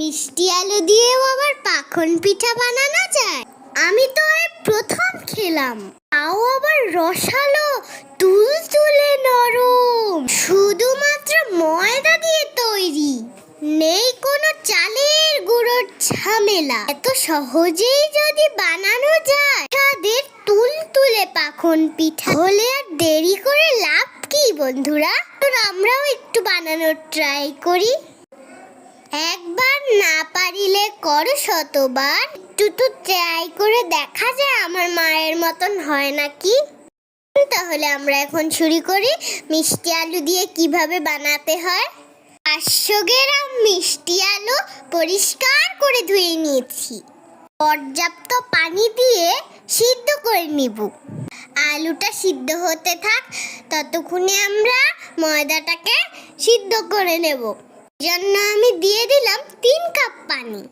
মিষ্টি আলু দিয়েও আবার পাখন পিঠা বানানো যায়। আমি তো এই প্রথম খেলাম। তাও আবার রসালো তুল তুলে নরম। শুধুমাত্র ময়দা দিয়ে তৈরি। নেই কোনো চালের গুঁড়োর ঝামেলা। এত সহজেই যদি বানানো যায় তাদের তুল তুলে পাখন পিঠা। হলে আর দেরি করে লাভ কি বন্ধুরা? তো আমরাও একটু বানানোর ট্রাই করি। একবার না পারিলে করো শতবার। একটু ট্রাই করে দেখা যায়, আমার মায়ের মতন হয় নাকি? তাহলে আমরা এখন শুরু করি, মিষ্টি আলু দিয়ে কীভাবে বানাতে হয়। পাঁচশো গ্রাম মিষ্টি আলু পরিষ্কার করে ধুয়ে নিয়েছি। পর্যাপ্ত পানি দিয়ে সিদ্ধ করে নিব। আলুটা সিদ্ধ হতে থাক, ততক্ষণে আমরা ময়দাটাকে সিদ্ধ করে নেব। জন্য আমি দিয়ে দিলাম তিন কাপ পানি।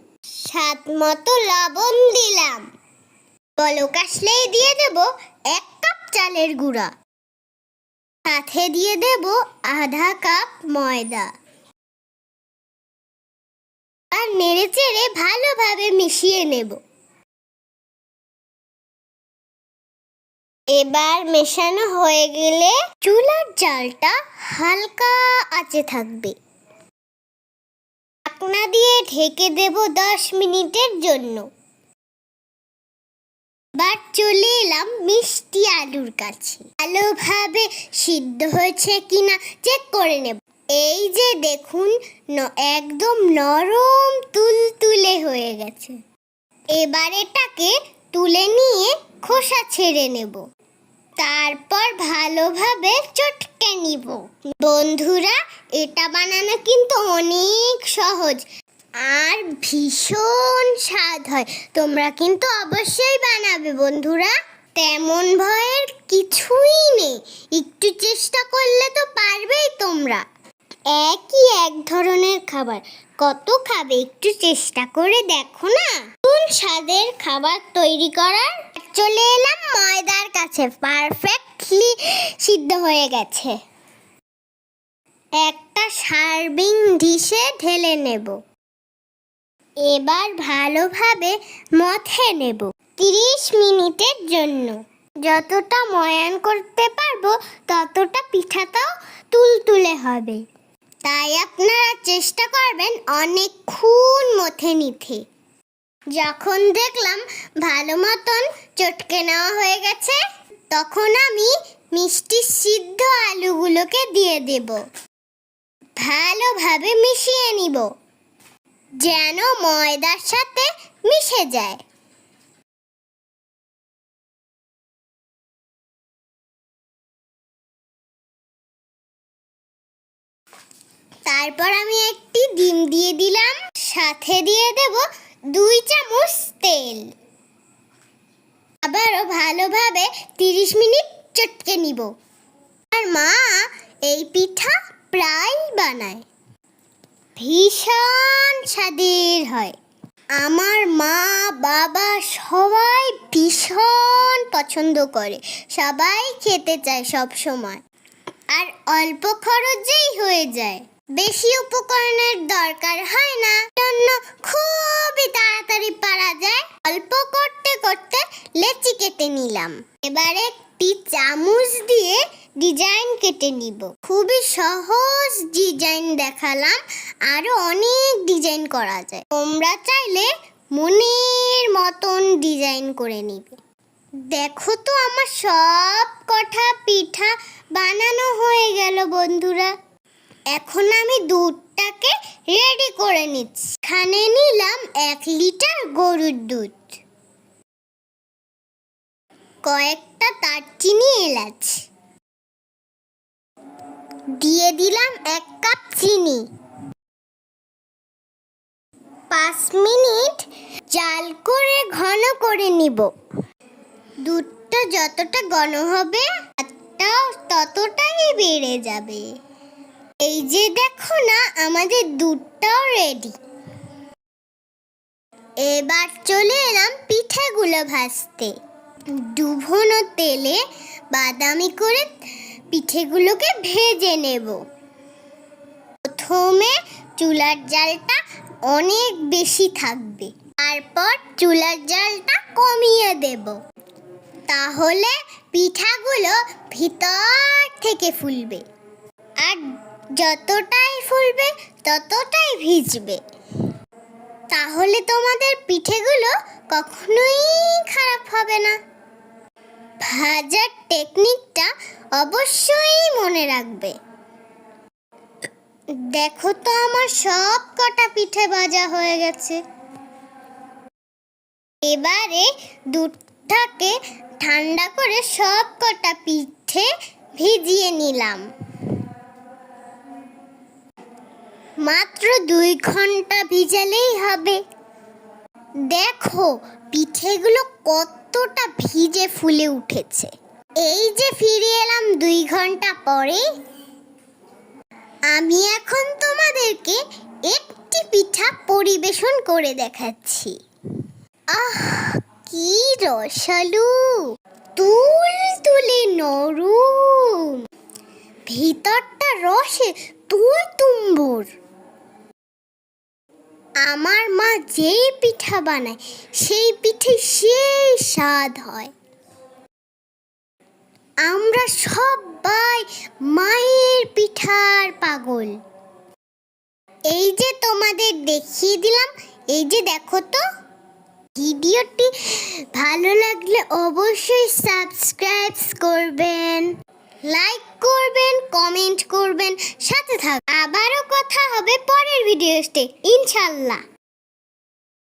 স্বাদ মতো লবণ দিলাম। বলক আসলেই দিয়ে দেব এক কাপ চালের গুঁড়া। সাথে দিয়ে দেব আধা কাপ ময়দা। আর নেড়ে চেড়ে ভালোভাবে মিশিয়ে নেব। এবার মেশানো হয়ে গেলে চুলার জালটা হালকা আঁচে থাকবে। ঢাকনা দিয়ে ঢেকে দেব দশ মিনিটের জন্য। এবার চলে এলাম মিষ্টি আলুর কাছে। ভালোভাবে সিদ্ধ হয়েছে কিনা চেক করে নেব। এই যে দেখুন একদম নরম তুলতুলে হয়ে গেছে। এবার এটাকে তুলে নিয়ে খোসা ছেড়ে নেব। তারপর ভালোভাবে চটকে নিব। বন্ধুরা, এটা বানানো কিন্তু অনেক সহজ আর ভীষণ স্বাদ হয়। তোমরা কিন্তু অবশ্যই বানাবে বন্ধুরা। তেমন ভয়ের কিছুই নেই। একটু চেষ্টা করলে তো পারবেই তোমরা। একই এক ধরনের খাবার। কত খাবে একটু চেষ্টা করে দেখো না? কোন স্বাদের খাবার তৈরি করার চলে এলাম, ময়দার কাছে পারফেক্টলি সিদ্ধ হয়ে গেছে। একটা সার্ভিং ডিশে ঢেলে নেব। এবার ভালোভাবে মথে নেব তিরিশ মিনিটের জন্য। যতটা ময়ান করতে পারব, ততটা পিঠাটাও তুলতুলে হবে। তাই আপনারা চেষ্টা করবেন অনেকক্ষণ মথে নিতে। যখন দেখলাম ভালো মতন চটকে নেওয়া হয়ে গেছে, তখন আমি মিষ্টি সিদ্ধ আলুগুলোকে দিয়ে দেব। ভালোভাবে মিশিয়ে নিব, যেন ময়দার সাথে মিশে যায়। তারপর আমি একটি ডিম দিয়ে দিলাম, সাথে দিয়ে দেব দুই চামচ তেল। আবারও ভালোভাবে তিরিশ মিনিট চটকে নিব। আর মা এই পিঠা প্রায় বানায়। ভীষণ স্বাদের হয়। আমার মা, বাবা সবাই ভীষণ পছন্দ করে। সবাই খেতে চায় সব সময় আর অল্প খরচেই হয়ে যায়। বেশি উপকরণের দরকার হয় না। জন্য খুবই তাড়াতাড়ি পারা যায়। অল্প করতে করতে লেচি কেটে নিলাম। এবারে একটি চামচ দিয়ে ডিজাইন কেটে নিব। খুবই সহজ ডিজাইন দেখালাম। আরও অনেক ডিজাইন করা যায়। তোমরা চাইলে মনের মতন ডিজাইন করে নিবে। দেখো তো আমার সব কটা পিঠা বানানো হয়ে গেল, বন্ধুরা। এখন আমি দুধটাকে রেডি করে নিচ্ছি। এখানে নিলাম এক লিটার গরুর দুধ। কয়েকটা দারচিনি এলাচ। দিয়ে দিলাম এক কাপ চিনি। পাঁচ মিনিট জাল করে ঘন করে নিব। দুধটা যতটা ঘন হবে ততটাই বেড়ে যাবে। এই যে দেখো না, আমাদের দুধটাও রেডি এবার চলে এলাম পিঠেগুলো ভাজতে। ডুবনো তেলে, বাদামি করে পিঠেগুলোকে ভেজে নেব। প্রথমে চুলার জালটা অনেক বেশি থাকবে। তারপর চুলার জালটা কমিয়ে দেব। তাহলে পিঠাগুলো ভিতর থেকে ফুলবে। আর যতটাই ফুলবে, ততটাই ভিজবে। তাহলে তোমাদের পিঠেগুলো কখনোই খারাপ হবে না। ভাজার টেকনিকটা অবশ্যই মনে রাখবে। দেখো তো আমার সব কটা পিঠে ভাজা হয়ে গেছে। এবারে দুধটাকে ঠান্ডা করে সব কটা পিঠে ভিজিয়ে নিলাম। মাত্র দুই ঘণ্টা ভিজালেই হবে। দেখো, পিঠেগুলো কতটা ভিজে ফুলে উঠেছে। এই যে ফিরে এলাম দুই ঘণ্টা পরে। আমি এখন তোমাদেরকে একটি পিঠা পরিবেশন করে দেখাচ্ছি। আহ, কি রসালু! তুল তুলে নরম। ভিতরটা রসে তুল তুম্বুর আমার মা যেই পিঠা বানায়, সেই পিঠে সেই স্বাদ হয়। আমরা সবাই মায়ের পিঠার পাগল। এই যে তোমাদের দেখিয়ে দিলাম, এই যে দেখো তো, ভিডিওটি ভালো লাগলে অবশ্যই সাবস্ক্রাইব করবেন। লাইক করবেন কমেন্ট করবেন সাথে থাক আবারও কথা হবে পরের ভিডিওতে ইনশাল্লাহ।